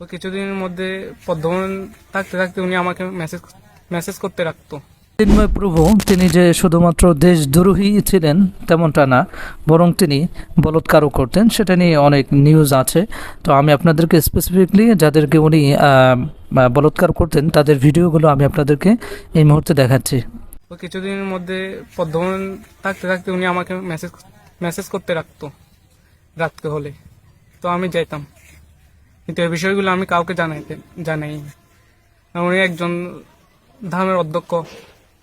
তো কিছুদিনের মধ্যে পদ্মমন থাকতে থাকতে উনি আমাকে মেসেজ মেসেজ করতে রাখতো। চিন্ময় প্রভু তিনি যে শুধুমাত্র দেশ দেশদ্রোহী ছিলেন তেমনটা না বরং তিনি বলৎকারও করতেন। সেটা নিয়ে অনেক নিউজ আছে। তো আমি আপনাদেরকে স্পেসিফিকলি যাদেরকে উনি বলৎকার করতেন তাদের ভিডিওগুলো আমি আপনাদেরকে এই মুহূর্তে দেখাচ্ছি। কিছুদিনের মধ্যে পদ্মমন থাকতে থাকতে উনি আমাকে মেসেজ মেসেজ করতে রাখতো রাখতে হলে। তো আমি যাইতাম। কিন্তু এই বিষয়গুলো আমি কাউকে জানাইতে জানাই উনি একজন ধামের অধ্যক্ষ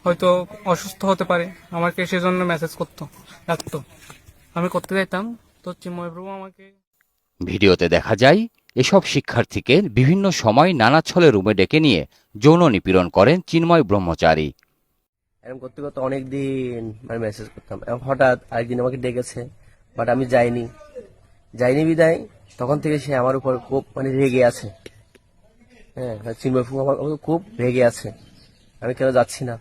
হয়তো অসুস্থ হতে পারে আমাকে সেজন্য মেসেজ করতো রাখতো। আমি করতে যাইতাম। তো চিন্ময় প্রভু আমাকে ভিডিওতে দেখা যায় এসব শিক্ষার্থীকে বিভিন্ন সময় নানা ছলে রুমে ডেকে নিয়ে যৌন নিপীড়ন করেন চিন্ময় ব্রহ্মচারী। এরকম করতে করতে অনেক দিন মানে মেসেজ করতাম। এবং হঠাৎ আরেকদিন আমাকে ডেকেছে বাট আমি যাইনি। যাইনি বিদায়, তখন থেকে সে আমার উপর খুব মানে রেগে আছে। হ্যাঁ চিন্ময় ফুক আমার খুব রেগে আছে। আমি কেন যাচ্ছি না?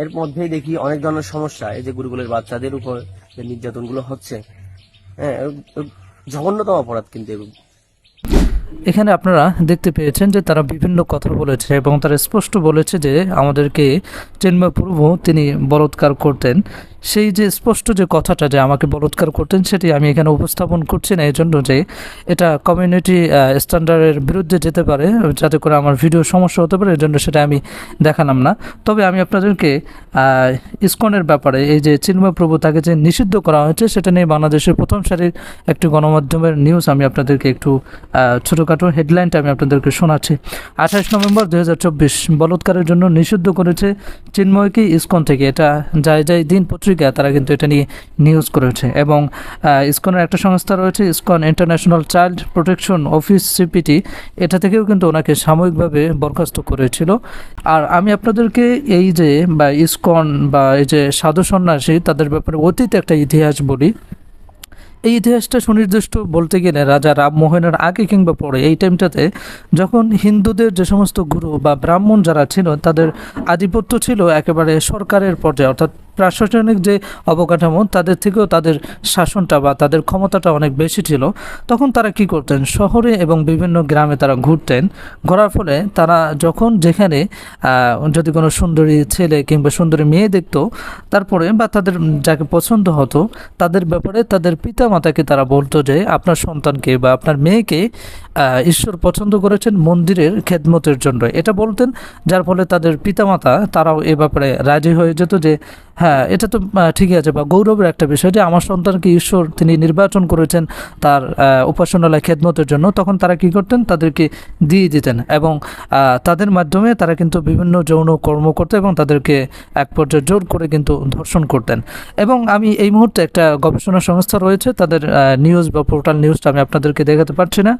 এর মধ্যেই দেখি অনেক ধরনের সমস্যা, এই যে গুরুকুলের বাচ্চাদের উপর যে নির্যাতনগুলো হচ্ছে। হ্যাঁ জঘন্যতম অপরাধ কিন্তু এখানে আপনারা দেখতে পেয়েছেন যে তারা বিভিন্ন কথা বলেছে এবং তারা স্পষ্ট বলেছে যে আমাদেরকে চিন্ময় প্রভু তিনি বলৎকার করতেন। সেই যে স্পষ্ট যে কথাটা যে আমাকে বলৎকার করতেন সেটি আমি এখানে উপস্থাপন করছি না। এই জন্য যে এটা কমিউনিটি স্ট্যান্ডার্ডের বিরুদ্ধে যেতে পারে যাতে করে আমার ভিডিও সমস্যা হতে পারে এই জন্য সেটা আমি দেখালাম না। তবে আমি আপনাদেরকে ইসকনের ব্যাপারে এই যে চিন্ময় প্রভু তাকে যে নিষিদ্ধ করা হয়েছে সেটা নিয়ে বাংলাদেশের প্রথম সারির একটি গণমাধ্যমের নিউজ আমি আপনাদেরকে একটু আহ, ছোটোখাটো হেডলাইনটা আমি আপনাদেরকে শোনাচ্ছি। আঠাশ নভেম্বর দু হাজার চব্বিশ, বলৎকারের জন্য নিষিদ্ধ করেছে চিন্ময়কে ইসকন থেকে। এটা যায় যায় দিন পত্রিকা, তারা কিন্তু এটা নিয়ে নিউজ করেছে। এবং ইসকনের একটা সংস্থা রয়েছে, ISKCON international child protection office CPT এটা থেকেও কিন্তু ওনাকে সাময়িকভাবে বরখাস্ত করেছিল। আর আমি আপনাদেরকে এই যে, বা ইসকন বা এই যে সাধু সন্ন্যাসী, তাদের ব্যাপারে অতীত একটা ইতিহাস বলি। এই ইতিহাসটা সুনির্দিষ্ট বলতে গেলে রাজা রামমোহনের আগে কিংবা পরে এই টাইমটাতে যখন হিন্দুদের যে সমস্ত গুরু বা ব্রাহ্মণ যারা ছিল, তাদের আধিপত্য ছিল একেবারে সরকারের পর্যায়ে, অর্থাৎ প্রশাসনিক যে অবকাঠামো, তাদের থেকেও তাদের শাসনটা বা তাদের ক্ষমতাটা অনেক বেশি ছিল। তখন তারা কি করতেন? শহরে এবং বিভিন্ন গ্রামে তারা ঘুরতেন। ঘোরার ফলে তারা যখন যেখানে যদি কোনো সুন্দরী ছেলে কিংবা সুন্দরী মেয়ে দেখতো, তারপরে বা তাদের যাকে পছন্দ হতো, তাদের ব্যাপারে তাদের পিতা মাতাকে তারা বলতো যে, আপনার সন্তানকে বা আপনার মেয়েকে ঈশ্বর পছন্দ করেছেন মন্দিরের খেদমতের জন্য। এটা বলতেন, যার ফলে তাদের পিতামাতা তারাও এ ব্যাপারে রাজি হয়ে যেত যে হ্যাঁ এটা তো ঠিকই আছে। বা গৌরবের একটা বিষয় যে আমার সন্তানকে ঈশ্বর তিনি নির্বাচন করেছেন তার উপাসনালয় খেদমতের জন্য। তখন তারা কি করতেন? তাদেরকে দিয়ে দিতেন এবং তাদের মাধ্যমে তারা কিন্তু বিভিন্ন যৌন কর্ম করতো এবং তাদেরকে এক পর্যায়ে জোর করে কিন্তু ধর্ষণ করতেন। এবং আমি এই মুহূর্তে একটা গবেষণা সংস্থা রয়েছে। তাদের নিউজ বা পোর্টাল নিউজটা আমি আপনাদেরকে দেখাতে পারছি না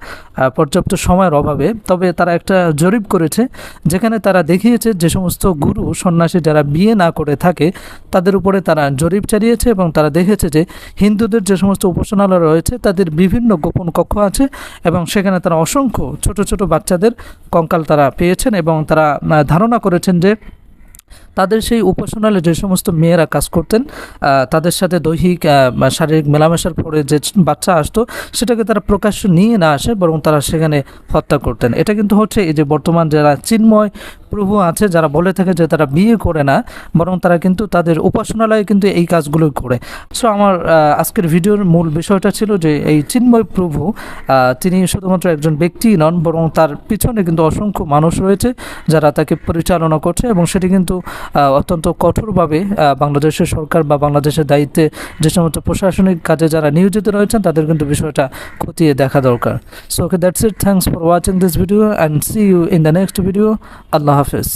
পর্যাপ্ত সময়ের অভাবে। তবে তারা একটা জরিপ করেছে, যেখানে তারা দেখিয়েছে যে সমস্ত গুরু সন্ন্যাসী যারা বিয়ে না করে থাকে তাদের উপরে তারা জরিপ চালিয়েছে এবং তারা দেখেছে যে হিন্দুদের যে সমস্ত উপাসনালয় রয়েছে, তাদের বিভিন্ন গোপন কক্ষ আছে এবং সেখানে তারা অসংখ্য ছোট ছোট বাচ্চাদের কঙ্কাল তারা পেয়েছেন এবং তারা ধারণা করেছেন যে তাদের সেই উপাসনালয়ে যে সমস্ত মেয়েরা কাজ করতেন তাদের সাথে দৈহিক শারীরিক মেলামেশার পরে যে বাচ্চা আসতো, সেটাকে তারা প্রকাশ্য নিয়ে না আসে, বরং তারা সেখানে হত্যা করতেন। এটা কিন্তু হচ্ছে এই যে বর্তমান যারা চিন্ময় প্রভু আছে, যারা বলে থাকে যে তারা বিয়ে করে না, বরং তারা কিন্তু তাদের উপাসনালয়ে কিন্তু এই কাজগুলো করে। সো আমার আজকের ভিডিওর মূল বিষয়টা ছিল যে এই চিন্ময় প্রভু তিনি শুধুমাত্র একজন ব্যক্তি নন, বরং তার পিছনে কিন্তু অসংখ্য মানুষ রয়েছে, যারা তাকে পরিচালনা করছে, এবং সেটি কিন্তু অত্যন্ত কঠোরভাবে বাংলাদেশের সরকার বা বাংলাদেশের দায়িত্বে যে সমস্ত প্রশাসনিক কাজে যারা নিয়োজিত রয়েছেন, তাদের কিন্তু বিষয়টা খতিয়ে দেখা দরকার। So okay that's it thanks for watching this video and see you in the next video আল্লাহ হাফেজ।